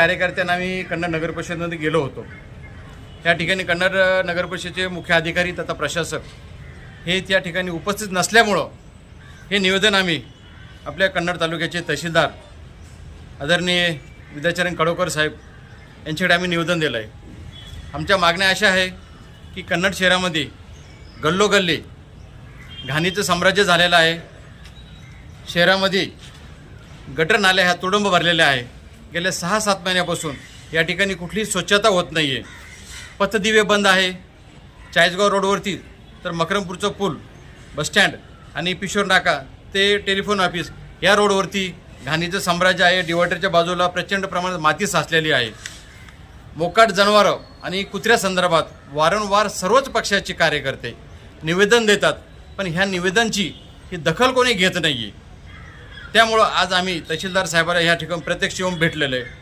कार्यकर्त्यांना आम्ही कन्नड नगर परिषदेमध्ये गेलो होतो. त्या ठिकाणी कन्नड नगर परिषदेचे मुख्य अधिकारी तथा प्रशासक हे त्या ठिकाणी उपस्थित नसल्यामुळं हे निवेदन आम्ही आपल्या कन्नड तालुक्याचे तहसीलदार आदरणीय विद्याचरण कडोकर साहेब यांच्याकडे आम्ही निवेदन दिलं आहे. आमच्या मागण्या अशा आहे की कन्नड शहरामध्ये गल्लोगल्ली घाणीचं साम्राज्य झालेलं आहे. शहरामध्ये गटर नाल्या ह्या तुडुंब भरलेल्या आहे. गेल्या सहा सात महिन्यापासून या ठिकाणी कुठली स्वच्छता होत नाही आहे पथदिवे बंद आहे. चाळीसगाव रोडवरती तर मकरमपूरचं पूल बसस्टँड आणि पिशोर नाका ते टेलिफोन ऑफिस या रोडवरती घाणीचं साम्राज्य आहे. डिवायडरच्या बाजूला प्रचंड प्रमाणात माती साचलेली आहे. मोकाट जनावरं आणि कुत्र्यासंदर्भात वारंवार सर्वच पक्षाचे कार्यकर्ते निवेदन देतात पण ह्या निवेदनची ही दखल कोणी घेत नाही आहे त्यामुळं आज आम्ही तहसीलदार साहेबाला ह्या ठिकाणी प्रत्यक्ष येऊन भेटलेलो आहे.